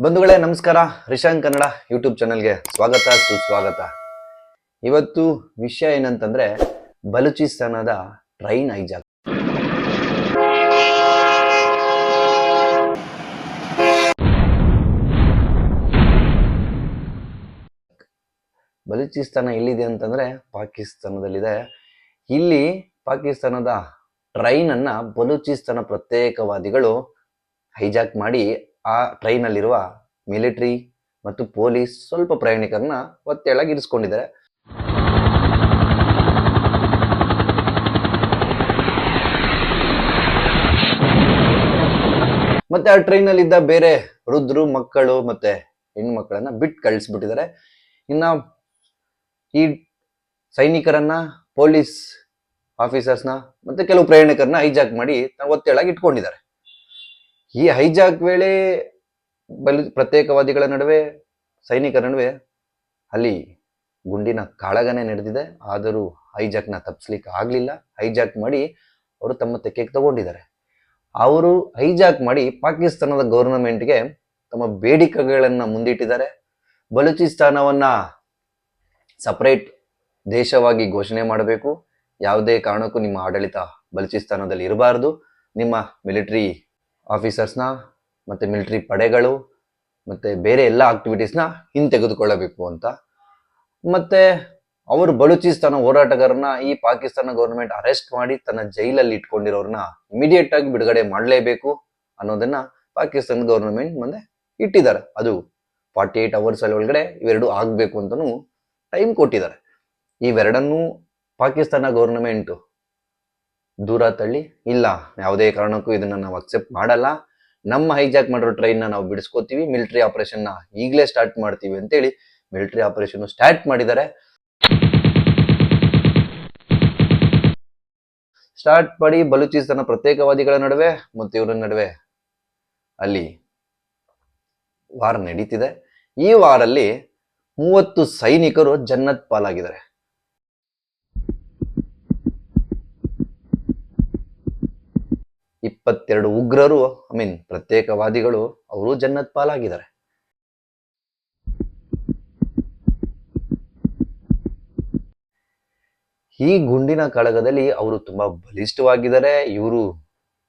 ಬಂಧುಗಳೇ, ನಮಸ್ಕಾರ. ರಿಶಾಂಕ್ ಕನ್ನಡ ಯೂಟ್ಯೂಬ್ ಚಾನಲ್ಗೆ ಸ್ವಾಗತ, ಸುಸ್ವಾಗತ. ಇವತ್ತು ವಿಷಯ ಏನಂತಂದ್ರೆ ಬಲೂಚಿಸ್ತಾನದ ಟ್ರೈನ್ ಹೈಜಾಕ್. ಬಲೂಚಿಸ್ತಾನ ಎಲ್ಲಿದೆ ಅಂತಂದ್ರೆ ಪಾಕಿಸ್ತಾನದಲ್ಲಿದೆ. ಇಲ್ಲಿ ಪಾಕಿಸ್ತಾನದ ಟ್ರೈನ್ ಅನ್ನ ಬಲೂಚಿಸ್ತಾನ ಪ್ರತ್ಯೇಕವಾದಿಗಳು ಹೈಜಾಕ್ ಮಾಡಿ ಆ ಟ್ರೈನಲ್ಲಿರುವ ಮಿಲಿಟ್ರಿ ಮತ್ತು ಪೊಲೀಸ್ ಸ್ವಲ್ಪ ಪ್ರಯಾಣಿಕರನ್ನ ಒತ್ತೆಳಗೆ ಇರಿಸ್ಕೊಂಡಿದ್ದಾರೆ. ಮತ್ತೆ ಆ ಟ್ರೈನ್ ಅಲ್ಲಿ ಇದ್ದ ಬೇರೆ ವೃದ್ಧರು, ಮಕ್ಕಳು ಮತ್ತೆ ಹೆಣ್ಣು ಮಕ್ಕಳನ್ನ ಬಿಟ್ಟು ಕಳಿಸ್ಬಿಟ್ಟಿದ್ದಾರೆ. ಇನ್ನ ಈ ಸೈನಿಕರನ್ನ, ಪೊಲೀಸ್ ಆಫೀಸರ್ಸ್ನ ಮತ್ತೆ ಕೆಲವು ಪ್ರಯಾಣಿಕರನ್ನ ಹೈಜಾಕ್ ಮಾಡಿ ಒತ್ತೆಳಗೆ ಇಟ್ಕೊಂಡಿದ್ದಾರೆ. ಈ ಹೈಜಾಕ್ ವೇಳೆ ಬಲ್ ಪ್ರತ್ಯೇಕವಾದಿಗಳ ನಡುವೆ, ಸೈನಿಕರ ನಡುವೆ ಅಲ್ಲಿ ಗುಂಡಿನ ಕಾಳಗನೆ ನಡೆದಿದೆ. ಆದರೂ ಹೈಜಾಕ್ನ ತಪ್ಪಿಸ್ಲಿಕ್ಕೆ ಆಗಲಿಲ್ಲ. ಹೈಜಾಕ್ ಮಾಡಿ ಅವರು ತಮ್ಮ ತೆಕ್ಕೆಗೆ ತಗೊಂಡಿದ್ದಾರೆ. ಅವರು ಹೈಜಾಕ್ ಮಾಡಿ ಪಾಕಿಸ್ತಾನದ ಗೌರ್ನಮೆಂಟ್ಗೆ ತಮ್ಮ ಬೇಡಿಕೆಗಳನ್ನು ಮುಂದಿಟ್ಟಿದ್ದಾರೆ. ಬಲೂಚಿಸ್ತಾನವನ್ನ ಸಪರೇಟ್ ದೇಶವಾಗಿ ಘೋಷಣೆ ಮಾಡಬೇಕು. ಯಾವುದೇ ಕಾರಣಕ್ಕೂ ನಿಮ್ಮ ಆಡಳಿತ ಬಲೂಚಿಸ್ತಾನದಲ್ಲಿ ಇರಬಾರ್ದು. ನಿಮ್ಮ ಮಿಲಿಟರಿ ಆಫೀಸರ್ಸ್ನ ಮತ್ತು ಮಿಲಿಟರಿ ಪಡೆಗಳು, ಮತ್ತು ಬೇರೆ ಎಲ್ಲ ಆಕ್ಟಿವಿಟೀಸ್ನ ಹಿಂತೆಗೆದುಕೊಳ್ಳಬೇಕು ಅಂತ. ಮತ್ತು ಅವರು ಬಲೂಚಿಸ್ತಾನ ಹೋರಾಟಗಾರನ ಈ ಪಾಕಿಸ್ತಾನ ಗೌರ್ಮೆಂಟ್ ಅರೆಸ್ಟ್ ಮಾಡಿ ತನ್ನ ಜೈಲಲ್ಲಿ ಇಟ್ಕೊಂಡಿರೋರನ್ನ ಇಮಿಡಿಯೇಟ್ ಆಗಿ ಬಿಡುಗಡೆ ಮಾಡಲೇಬೇಕು ಅನ್ನೋದನ್ನ ಪಾಕಿಸ್ತಾನ ಗೌರ್ಮೆಂಟ್ ಮುಂದೆ ಇಟ್ಟಿದ್ದಾರೆ. ಅದು ಫಾರ್ಟಿ ಏಟ್ ಅವರ್ಸ್ ಅಲ್ಲಿ ಒಳಗಡೆ ಇವೆರಡು ಆಗಬೇಕು ಅಂತಲೂ ಟೈಮ್ ಕೊಟ್ಟಿದ್ದಾರೆ. ಇವೆರಡನ್ನೂ ಪಾಕಿಸ್ತಾನ ಗೌರ್ನಮೆಂಟ್ ದೂರ ತಳ್ಳಿ, ಇಲ್ಲ, ಯಾವುದೇ ಕಾರಣಕ್ಕೂ ಇದನ್ನ ನಾವು ಅಕ್ಸೆಪ್ಟ್ ಮಾಡಲ್ಲ. ನಮ್ಮ ಹೈಜಾಕ್ ಮಾಡಿರೋ ಟ್ರೈನ್ನ ನಾವು ಬಿಡಿಸ್ಕೋತೀವಿ ಮಿಲಿಟರಿ ಆಪರೇಷನ್ನ ಈಗಲೇ ಸ್ಟಾರ್ಟ್ ಮಾಡ್ತೀವಿ ಅಂತೇಳಿ ಮಿಲಿಟರಿ ಆಪರೇಷನ್ ಸ್ಟಾರ್ಟ್ ಮಾಡಿದ್ದಾರೆ. ಸ್ಟಾರ್ಟ್ ಮಾಡಿ ಬಲೂಚಿಸ್ತಾನ ಪ್ರತ್ಯೇಕವಾದಿಗಳ ನಡುವೆ ಮತ್ತು ಇವರ ನಡುವೆ ಅಲ್ಲಿ ವಾರ ನಡೀತಿದೆ. ಈ ವಾರಲ್ಲಿ ಮೂವತ್ತು ಸೈನಿಕರು ಜನ್ನತ್ ಪಾಲಾಗಿದ್ದಾರೆ. ಇಪ್ಪತ್ತೆರಡು ಉಗ್ರರು ಐ ಮೀನ್ ಪ್ರತ್ಯೇಕವಾದಿಗಳು, ಅವರು ಜನ್ನತ್ ಪಾಲಾಗಿದ್ದಾರೆ. ಈ ಗುಂಡಿನ ಕಳಗದಲ್ಲಿ ಅವರು ತುಂಬಾ ಬಲಿಷ್ಠವಾಗಿದ್ದಾರೆ. ಇವರು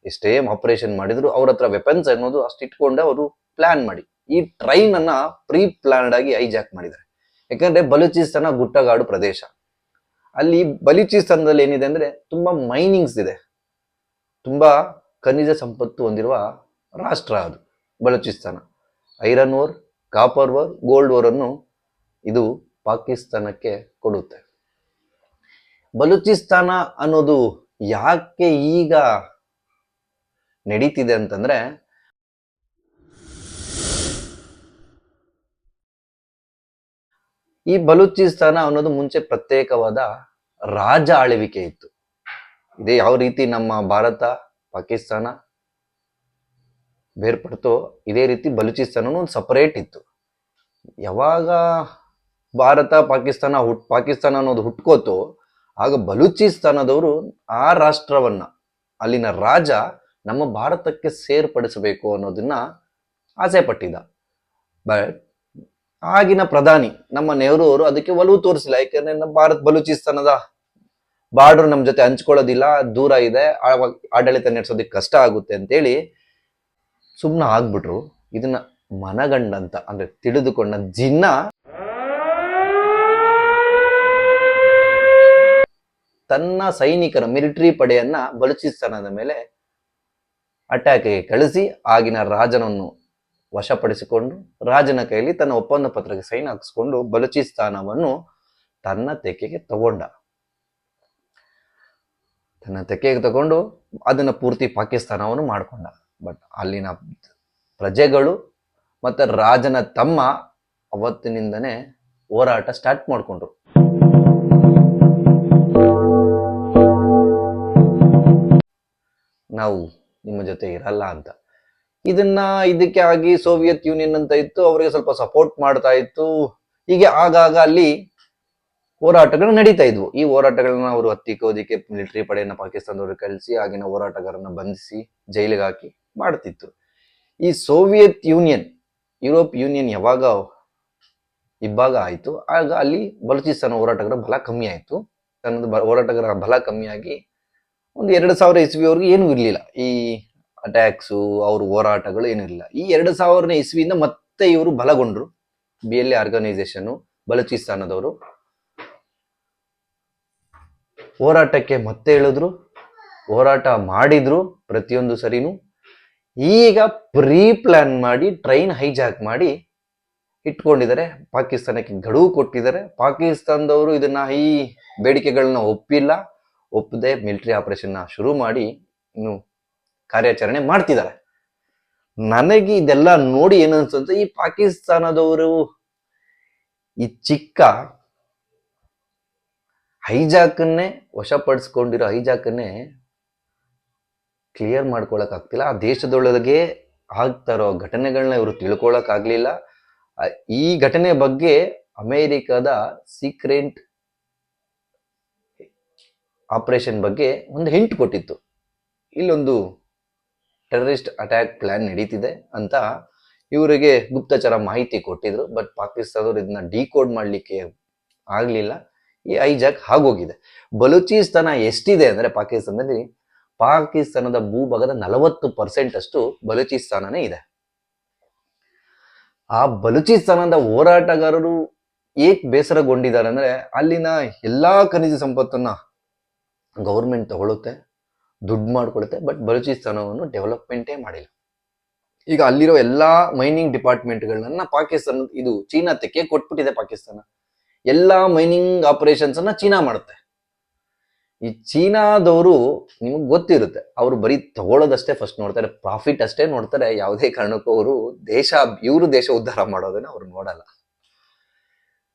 ಎಷ್ಟೇ ಆಪರೇಷನ್ ಮಾಡಿದ್ರು ಅವ್ರ ಹತ್ರ ವೆಪನ್ಸ್ ಅನ್ನೋದು ಅಷ್ಟು ಅವರು ಪ್ಲಾನ್ ಮಾಡಿ. ಈ ಟ್ರೈನ್ ಅನ್ನ ಪ್ರೀ ಪ್ಲಾನ್ಡ್ ಆಗಿ ಹೈಜಾಕ್ ಮಾಡಿದ್ದಾರೆ. ಯಾಕಂದ್ರೆ ಬಲೂಚಿಸ್ತಾನ ಗುಟ್ಟಗಾಡು ಪ್ರದೇಶ. ಅಲ್ಲಿ ಬಲೂಚಿಸ್ತಾನದಲ್ಲಿ ಏನಿದೆ ಅಂದ್ರೆ ತುಂಬಾ ಮೈನಿಂಗ್ಸ್ ಇದೆ. ತುಂಬಾ ಖನಿಜ ಸಂಪತ್ತು ಹೊಂದಿರುವ ರಾಷ್ಟ್ರ ಅದು. Balochistan. Iron ore copper ore gold ore ಅನ್ನು ಇದು ಪಾಕಿಸ್ತಾನಕ್ಕೆ ಕೊಡುತ್ತೆ. ಬಲೂಚಿಸ್ತಾನ ಅನ್ನೋದು ಯಾಕೆ ಈಗ ನಡೀತಿದೆ ಅಂತಂದ್ರೆ, ಈ ಬಲೂಚಿಸ್ತಾನ ಅನ್ನೋದು ಮುಂಚೆ ಪ್ರತ್ಯೇಕವಾದ ರಾಜ ಆಳ್ವಿಕೆ ಇತ್ತು. ಇದೇ ಯಾವ ರೀತಿ ನಮ್ಮ ಭಾರತ ಪಾಕಿಸ್ತಾನ ಬೇರ್ಪಡ್ತೋ ಇದೇ ರೀತಿ ಬಲೂಚಿಸ್ತಾನನು ಒಂದು ಸಪರೇಟ್ ಇತ್ತು. ಯಾವಾಗ ಭಾರತ ಪಾಕಿಸ್ತಾನ ಹುಟ್, ಪಾಕಿಸ್ತಾನ ಅನ್ನೋದು ಹುಟ್ಕೋತೋ ಆಗ ಬಲೂಚಿಸ್ತಾನದವರು ಆ ರಾಷ್ಟ್ರವನ್ನ, ಅಲ್ಲಿನ ರಾಜ ನಮ್ಮ ಭಾರತಕ್ಕೆ ಸೇರ್ಪಡಿಸಬೇಕು ಅನ್ನೋದನ್ನ ಆಸೆ ಪಟ್ಟಿದ್ದ. ಬಟ್ ಆಗಿನ ಪ್ರಧಾನಿ ನಮ್ಮ ನೆಹರು ಅವರು ಅದಕ್ಕೆ ಒಲವು ತೋರಿಸಿಲ್ಲ, ಯಾಕಂದ್ರೆ ನಮ್ಮ ಭಾರತ್ ಬಲೂಚಿಸ್ತಾನದ ಬಾರ್ಡರ್ ನಮ್ಮ ಜೊತೆ ಹಂಚ್ಕೊಳ್ಳೋದಿಲ್ಲ, ದೂರ ಇದೆ ಆಡಳಿತ ನಡೆಸೋದಕ್ಕೆ ಕಷ್ಟ ಆಗುತ್ತೆ ಅಂತೇಳಿ ಸುಮ್ಮನೆ ಆಗ್ಬಿಟ್ರು. ಇದನ್ನ ಮನಗಂಡಂತ, ಅಂದ್ರೆ ತಿಳಿದುಕೊಂಡ ಜಿನ್ನ ತನ್ನ ಸೈನಿಕರ ಮಿಲಿಟರಿ ಪಡೆಯನ್ನ ಬಲೂಚಿಸ್ತಾನದ ಮೇಲೆ ಅಟ್ಯಾಕ್ಗೆ ಕಳಿಸಿ, ಆಗಿನ ರಾಜನನ್ನು ವಶಪಡಿಸಿಕೊಂಡು, ರಾಜನ ಕೈಯಲ್ಲಿ ತನ್ನ ಒಪ್ಪಂದ ಪತ್ರಕ್ಕೆ ಸೈನ್ ಹಾಕಿಸ್ಕೊಂಡು ಬಲುಚಿಸ್ತಾನವನ್ನು ತನ್ನ ತೆಕ್ಕೆಗೆ ತಗೊಂಡ. ತನ್ನ ತೆಕ್ಕೆಗೆ ತಗೊಂಡು ಅದನ್ನ ಪೂರ್ತಿ ಪಾಕಿಸ್ತಾನವನ್ನು ಮಾಡ್ಕೊಂಡ. ಬಟ್ ಅಲ್ಲಿನ ಪ್ರಜೆಗಳು ಮತ್ತೆ ರಾಜನ ತಮ್ಮ ಅವತ್ತಿನಿಂದನೇ ಹೋರಾಟ ಸ್ಟಾರ್ಟ್ ಮಾಡಿಕೊಂಡ್ರು. ನಾವು ನಿಮ್ಮ ಜೊತೆ ಇರಲ್ಲ ಅಂತ. ಇದನ್ನ ಇದಕ್ಕೆ ಆಗಿ ಸೋವಿಯತ್ ಯೂನಿಯನ್ ಅಂತ ಇತ್ತು, ಅವರಿಗೆ ಸ್ವಲ್ಪ ಸಪೋರ್ಟ್ ಮಾಡ್ತಾ ಇತ್ತು. ಹೀಗೆ ಆಗಾಗ ಅಲ್ಲಿ ಹೋರಾಟಗಳು ನಡೀತಾ ಇದ್ವು. ಈ ಹೋರಾಟಗಳನ್ನ ಅವರು ಹತ್ತಿಕ್ಕೋದಿಕ್ಕೆ ಮಿಲಿಟರಿ ಪಡೆಯನ್ನ ಪಾಕಿಸ್ತಾನದವರು ಕಳಿಸಿ ಆಗಿನ ಹೋರಾಟಗಾರನ್ನ ಬಂಧಿಸಿ ಜೈಲಿಗೆ ಹಾಕಿ ಮಾಡ್ತಿತ್ತು. ಈ ಸೋವಿಯತ್ ಯೂನಿಯನ್, ಯುರೋಪ್ ಯೂನಿಯನ್ ಯಾವಾಗ ಇಬ್ಬಾಗ ಆಯಿತು, ಆಗ ಅಲ್ಲಿ ಬಲೂಚಿಸ್ತಾನ ಹೋರಾಟಗಾರ ಬಲ ಕಮ್ಮಿ ಆಯಿತು. ತನ್ನದು ಹೋರಾಟಗಾರ ಬಲ ಕಮ್ಮಿಯಾಗಿ ಒಂದು ಎರಡು ಸಾವಿರ ಇಸ್ವಿವರೆಗೂ ಏನೂ ಇರಲಿಲ್ಲ. ಈ ಅಟ್ಯಾಕ್ಸು ಅವ್ರ ಹೋರಾಟಗಳು ಏನೂ ಇರಲಿಲ್ಲ. ಈ ಎರಡು ಸಾವಿರನೇ ಇಸ್ವಿಯಿಂದ ಮತ್ತೆ ಇವರು ಬಲಗೊಂಡ್ರು. ಬಿ ಎಲ್ ಎ ಆರ್ಗನೈಸೇಷನ್ ಬಲೂಚಿಸ್ತಾನದವರು. ಹೋರಾಟಕ್ಕೆ ಮತ್ತೆ ಹೇಳಿದ್ರು ಹೋರಾಟ ಮಾಡಿದ್ರು ಪ್ರತಿಯೊಂದು ಸರಿನೂ. ಈಗ ಪ್ರೀ ಪ್ಲಾನ್ ಮಾಡಿ ಟ್ರೈನ್ ಹೈಜಾಕ್ ಮಾಡಿ ಇಟ್ಕೊಂಡಿದ್ದಾರೆ. ಪಾಕಿಸ್ತಾನಕ್ಕೆ ಗಡುವು ಕೊಟ್ಟಿದ್ದಾರೆ. ಪಾಕಿಸ್ತಾನದವರು ಇದನ್ನ ಈ ಬೇಡಿಕೆಗಳನ್ನ ಒಪ್ಪಿಲ್ಲ. ಒಪ್ಪದೆ ಮಿಲಿಟರಿ ಆಪರೇಷನ್ ಶುರು ಮಾಡಿ ಇನ್ನು ಕಾರ್ಯಾಚರಣೆ ಮಾಡ್ತಿದ್ದಾರೆ. ನನಗೆ ಇದೆಲ್ಲ ನೋಡಿ ಏನನ್ಸುತ್ತೆ ಈ ಪಾಕಿಸ್ತಾನದವರು ಈ ಚಿಕ್ಕ ಹೈಜಾಕನ್ನೇ ವಶಪಡಿಸ್ಕೊಂಡಿರೋ ಹೈಜಾಕನ್ನೇ ಕ್ಲಿಯರ್ ಮಾಡ್ಕೊಳಕ್ ಆಗ್ತಿಲ್ಲ ಆ ದೇಶದೊಳಗೆ ಆಗ್ತಾ ಇರೋ ಘಟನೆಗಳನ್ನ ಇವರು ತಿಳ್ಕೊಳಕ್ ಆಗ್ಲಿಲ್ಲ ಈ ಘಟನೆ ಬಗ್ಗೆ ಅಮೇರಿಕಾದ ಸೀಕ್ರೆಂಟ್ ಆಪರೇಷನ್ ಬಗ್ಗೆ ಒಂದು ಹಿಂಟ್ ಕೊಟ್ಟಿತ್ತು. ಇಲ್ಲೊಂದು ಟೆರರಿಸ್ಟ್ ಅಟ್ಯಾಕ್ ಪ್ಲಾನ್ ನಡೀತಿದೆ ಅಂತ ಇವರಿಗೆ ಗುಪ್ತಚರ ಮಾಹಿತಿ ಕೊಟ್ಟಿದ್ರು. ಬಟ್ ಪಾಕಿಸ್ತಾನದವ್ರು ಇದನ್ನ ಡಿಕೋಡ್ ಮಾಡ್ಲಿಕ್ಕೆ ಆಗ್ಲಿಲ್ಲ. ಈ ಐಜಾಕ್ ಆಗೋಗಿದೆ ಬಲೂಚಿಸ್ತಾನ ಎಷ್ಟಿದೆ ಅಂದ್ರೆ ಪಾಕಿಸ್ತಾನದಲ್ಲಿ ಪಾಕಿಸ್ತಾನದ ಭೂಭಾಗದ ನಲವತ್ತು ಪರ್ಸೆಂಟ್ ಅಷ್ಟು ಬಲೂಚಿಸ್ತಾನನೇ ಇದೆ. ಆ ಬಲೂಚಿಸ್ತಾನದ ಹೋರಾಟಗಾರರು ಏಕ್ ಬೇಸರಗೊಂಡಿದ್ದಾರೆ ಅಂದ್ರೆ ಅಲ್ಲಿನ ಎಲ್ಲಾ ಖನಿಜ ಸಂಪತ್ತನ್ನ ಗೌರ್ಮೆಂಟ್ ತಗೊಳುತ್ತೆ, ದುಡ್ಡು ಮಾಡ್ಕೊಳುತ್ತೆ, ಬಟ್ ಬಲೂಚಿಸ್ತಾನವನ್ನು ಡೆವಲಪ್ಮೆಂಟೇ ಮಾಡಿಲ್ಲ. ಈಗ ಅಲ್ಲಿರೋ ಎಲ್ಲಾ ಮೈನಿಂಗ್ ಡಿಪಾರ್ಟ್ಮೆಂಟ್ಗಳನ್ನ ಪಾಕಿಸ್ತಾನ ಇದು ಚೀನಾ ತೆಕ್ಕೆ ಕೊಟ್ಬಿಟ್ಟಿದೆ ಪಾಕಿಸ್ತಾನ. ಎಲ್ಲಾ ಮೈನಿಂಗ್ ಆಪರೇಷನ್ಸ್ ಅನ್ನ ಚೀನಾ ಮಾಡುತ್ತೆ. ಈ ಚೀನಾದವರು ನಿಮಗೆ ಗೊತ್ತಿರುತ್ತೆ, ಅವರು ಬರೀ ತಗೊಳ್ಳೋದಷ್ಟೇ ಫಸ್ಟ್ ನೋಡ್ತಾರೆ ಪ್ರಾಫಿಟ್ ಅಷ್ಟೇ ನೋಡ್ತಾರೆ, ಯಾವುದೇ ಕಾರಣಕ್ಕೂ ಅವರು ದೇಶ, ಇವರು ದೇಶ ಉದ್ಧಾರ ಮಾಡೋದನ್ನ ಅವ್ರು ನೋಡಲ್ಲ.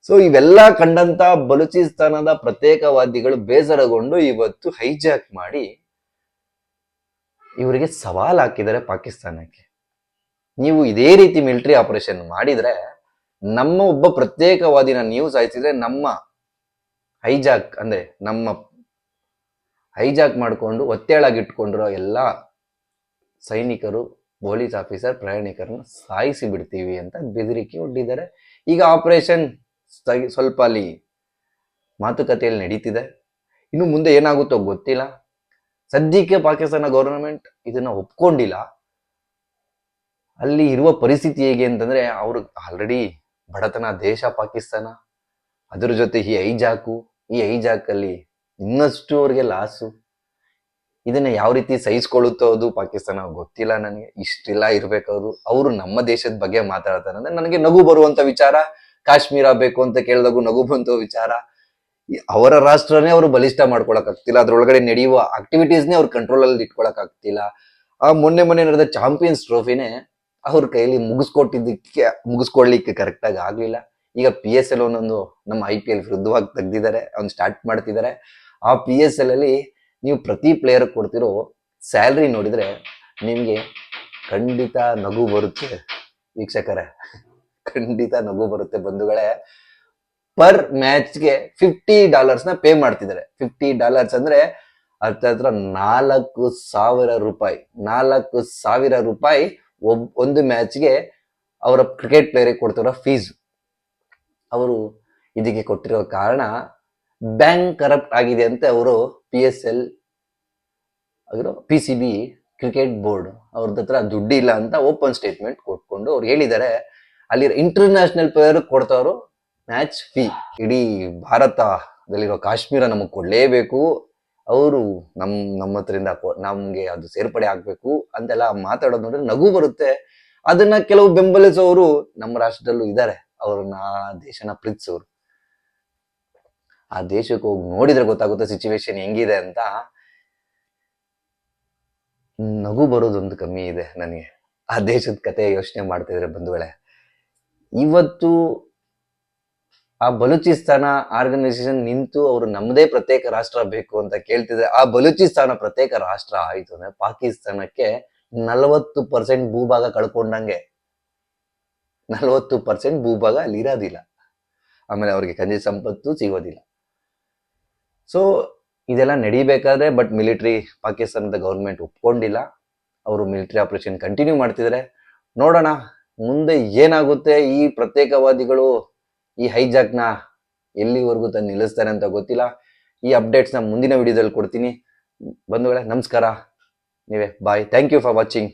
ಸೊ ಇವೆಲ್ಲ ಕಂಡಂತ ಬಲೂಚಿಸ್ತಾನದ ಪ್ರತ್ಯೇಕವಾದಿಗಳು ಬೇಸರಗೊಂಡು ಇವತ್ತು ಹೈಜಾಕ್ ಮಾಡಿ ಇವರಿಗೆ ಸವಾಲ್ ಹಾಕಿದ್ದಾರೆ ಪಾಕಿಸ್ತಾನಕ್ಕೆ. ನೀವು ಇದೇ ರೀತಿ ಮಿಲಿಟರಿ ಆಪರೇಷನ್ ಮಾಡಿದ್ರೆ ನಮ್ಮ ಒಬ್ಬ ಪ್ರತ್ಯೇಕವಾದಿನ ನೀವು ಸಾಯಿಸಿದ್ರೆ ನಮ್ಮ ಹೈಜಾಕ್ ಅಂದ್ರೆ ನಮ್ಮ ಹೈಜಾಕ್ ಮಾಡಿಕೊಂಡು ಒತ್ತೇಳಾಗಿಟ್ಕೊಂಡಿರೋ ಎಲ್ಲ ಸೈನಿಕರು ಪೊಲೀಸ್ ಆಫೀಸರ್ ಪ್ರಯಾಣಿಕರನ್ನ ಸಾಯಿಸಿ ಬಿಡ್ತೀವಿ ಅಂತ ಬೆದರಿಕೆ ಒಡ್ಡಿದ್ದಾರೆ ಈಗ ಆಪರೇಷನ್ ಸ್ವಲ್ಪ ಅಲ್ಲಿ ಮಾತುಕತೆಯಲ್ಲಿ ನಡೀತಿದೆ. ಇನ್ನು ಮುಂದೆ ಏನಾಗುತ್ತೋ ಗೊತ್ತಿಲ್ಲ. ಸದ್ಯಕ್ಕೆ ಪಾಕಿಸ್ತಾನ ಗೌರ್ಮೆಂಟ್ ಇದನ್ನ ಒಪ್ಕೊಂಡಿಲ್ಲ. ಅಲ್ಲಿ ಇರುವ ಪರಿಸ್ಥಿತಿ ಹೇಗೆ ಅಂತಂದ್ರೆ ಅವರು ಆಲ್ರೆಡಿ ಬಡತನ, ದೇಶ ಪಾಕಿಸ್ತಾನ, ಅದ್ರ ಜೊತೆ ಈ ಐಜಾಕು, ಈ ಐಜಾಕಲ್ಲಿ ಇನ್ನಷ್ಟು ಅವ್ರಿಗೆ ಲಾಸು. ಇದನ್ನ ಯಾವ ರೀತಿ ಸಹಿಸ್ಕೊಳ್ಳುತ್ತೋ ಅದು ಪಾಕಿಸ್ತಾನ ಗೊತ್ತಿಲ್ಲ ನನಗೆ. ಇಷ್ಟಿಲ್ಲ ಇರ್ಬೇಕಾದ್ರು ಅವರು. ನಮ್ಮ ದೇಶದ ಬಗ್ಗೆ ಮಾತಾಡ್ತಾರೆ ಅಂದ್ರೆ ನನಗೆ ನಗು ಬರುವಂತ ವಿಚಾರ, ಕಾಶ್ಮೀರ ಬೇಕು ಅಂತ ಕೇಳಿದಾಗೂ ನಗು ಬಂತು ವಿಚಾರ. ಅವರ ರಾಷ್ಟ್ರನೇ ಅವರು ಬಲಿಷ್ಠ ಮಾಡ್ಕೊಳಕ್ ಆಗ್ತಿಲ್ಲ ಅದ್ರೊಳಗಡೆ ನಡೆಯುವ ಆಕ್ಟಿವಿಟೀಸ್ನೇ ಅವ್ರ ಕಂಟ್ರೋಲ್ ಅಲ್ಲಿ ಇಟ್ಕೊಳಕ್ ಆಗ್ತಿಲ್ಲ ಆ ಮೊನ್ನೆ ಮೊನ್ನೆ ನಡೆದ ಚಾಂಪಿಯನ್ಸ್ ಟ್ರೋಫಿನೇ ಅವ್ರ ಕೈಯಲ್ಲಿ ಮುಗಿಸ್ಕೊಟ್ಟಿದ್ದಕ್ಕೆ ಮುಗಿಸ್ಕೊಡ್ಲಿಕ್ಕೆ ಕರೆಕ್ಟ್ ಆಗಿ ಆಗ್ಲಿಲ್ಲ. ಈಗ ಪಿ ಎಸ್ ಎಲ್ ಒಂದೊಂದು ನಮ್ಮ ಐ ಪಿ ಎಲ್ ವಿರುದ್ಧವಾಗಿ ತೆಗ್ದಿದ್ದಾರೆ, ಅವ್ನು ಸ್ಟಾರ್ಟ್ ಮಾಡ್ತಿದ್ದಾರೆ. ಆ ಪಿ ಎಸ್ ಎಲ್ ಅಲ್ಲಿ ನೀವು ಪ್ರತಿ ಪ್ಲೇಯರ್ ಕೊಡ್ತಿರೋ ಸ್ಯಾಲ್ರಿ ನೋಡಿದ್ರೆ ನಿಮ್ಗೆ ಖಂಡಿತ ನಗು ಬರುತ್ತೆ ವೀಕ್ಷಕರೇ. ಖಂಡಿತ ನಗು ಬರುತ್ತೆ ಬಂಧುಗಳೇ. ಪರ್ ಮ್ಯಾಚ್ಗೆ ಫಿಫ್ಟಿ ಡಾಲರ್ಸ್ನ ಪೇ ಮಾಡ್ತಿದ್ದಾರೆ. ಫಿಫ್ಟಿ ಡಾಲರ್ಸ್ ಅಂದ್ರೆ ಹತ್ರ ನಾಲ್ಕು ಸಾವಿರ ರೂಪಾಯಿ. ನಾಲ್ಕು ಸಾವಿರ ರೂಪಾಯಿ ಒಬ್, ಒಂದು ಮ್ಯಾಚ್ಗೆ ಅವರ ಕ್ರಿಕೆಟ್ ಪ್ಲೇಯರಿಗೆ ಕೊಡ್ತಿರೋ ಫೀಸ್ ಅವರು ಇದಕ್ಕೆ ಕೊಟ್ಟಿರೋ ಕಾರಣ ಬ್ಯಾಂಕ್ ಕರಪ್ಟ್ ಆಗಿದೆ ಅಂತ ಅವರು P S L P C B cricket board ಅವ್ರದ್ದು ಹತ್ರ ದುಡ್ಡಿಲ್ಲ ಅಂತ ಓಪನ್ ಸ್ಟೇಟ್ಮೆಂಟ್ ಕೊಟ್ಕೊಂಡು ಅವ್ರು ಹೇಳಿದ್ದಾರೆ. ಅಲ್ಲಿ ಇಂಟರ್ನ್ಯಾಷನಲ್ ಪ್ಲೇಯರ್ ಕೊಡ್ತಾವ್ರು ಮ್ಯಾಚ್ ಫೀ ಇಡೀ ಭಾರತದಲ್ಲಿರೋ ಕಾಶ್ಮೀರ ನಮಗೆ ಕೊಡ್ಲೇಬೇಕು. ಅವರು ನಮ್ ನಮ್ಮ ಹತ್ರಿಂದ ನಮ್ಗೆ ಅದು ಸೇರ್ಪಡೆ ಆಗ್ಬೇಕು ಅಂತೆಲ್ಲ ಮಾತಾಡೋದು ನೋಡಿದ್ರೆ ನಗು ಬರುತ್ತೆ. ಅದನ್ನ ಕೆಲವು ಬೆಂಬಲಿಸೋರು ನಮ್ಮ ರಾಷ್ಟ್ರದಲ್ಲೂ ಇದ್ದಾರೆ ಅವ್ರನ್ನ ಆ ದೇಶನ ಪ್ರೀತಿಸೋರು. ಆ ದೇಶಕ್ಕೆ ಹೋಗಿ ನೋಡಿದ್ರೆ ಗೊತ್ತಾಗುತ್ತೆ ಸಿಚುವೇಶನ್ ಹೆಂಗಿದೆ ಅಂತ. ನಗು ಬರೋದೊಂದು ಕಮ್ಮಿ ಇದೆ ನನಗೆ. ಆ ದೇಶದ ಕತೆ ಯೋಚನೆ ಮಾಡ್ತಿದ್ರೆ ಬಂಧುಗಳೇ. ಇವತ್ತು ಆ ಬಲೂಚಿಸ್ತಾನ ಆರ್ಗನೈಸೇಷನ್ ನಿಂತು ಅವರು ನಮ್ಮದೇ ಪ್ರತ್ಯೇಕ ರಾಷ್ಟ್ರ ಬೇಕು ಅಂತ ಕೇಳ್ತಿದ್ರೆ ಆ ಬಲೂಚಿಸ್ತಾನ ಪ್ರತ್ಯೇಕ ರಾಷ್ಟ್ರ ಆಯಿತು ಅಂದ್ರೆ ಪಾಕಿಸ್ತಾನಕ್ಕೆ ನಲವತ್ತು ಪರ್ಸೆಂಟ್ ಭೂಭಾಗ ಕಳ್ಕೊಂಡಂಗೆ. ನಲವತ್ತು ಪರ್ಸೆಂಟ್ ಭೂಭಾಗ ಅಲ್ಲಿ ಇರೋದಿಲ್ಲ. ಆಮೇಲೆ ಅವ್ರಿಗೆ ಖನಿಜ ಸಂಪತ್ತು ಸಿಗೋದಿಲ್ಲ. ಸೊ ಇದೆಲ್ಲ ನಡಿಬೇಕಾದ್ರೆ ಬಟ್ ಮಿಲಿಟರಿ ಪಾಕಿಸ್ತಾನದ ಗೌರ್ಮೆಂಟ್ ಒಪ್ಕೊಂಡಿಲ್ಲ. ಅವರು ಮಿಲಿಟರಿ ಆಪರೇಷನ್ ಕಂಟಿನ್ಯೂ ಮಾಡ್ತಿದ್ದಾರೆ ನೋಡೋಣ, ಮುಂದೆ ಏನಾಗುತ್ತೆ? ಈ ಪ್ರತ್ಯೇಕವಾದಿಗಳು ಈ ಹೈಜಾಕ್ನ ಎಲ್ಲಿವರೆಗೂ ತಂದು ನಿಲ್ಲಿಸ್ತಾರೆ ಅಂತ ಗೊತ್ತಿಲ್ಲ. ಈ ಅಪ್ಡೇಟ್ಸ್ನ ಮುಂದಿನ ವಿಡಿಯೋದಲ್ಲಿ ಕೊಡ್ತೀನಿ. ಬಂಧುಗಳೇ, ನಮಸ್ಕಾರ. ನೀವೇ bye thank you for watching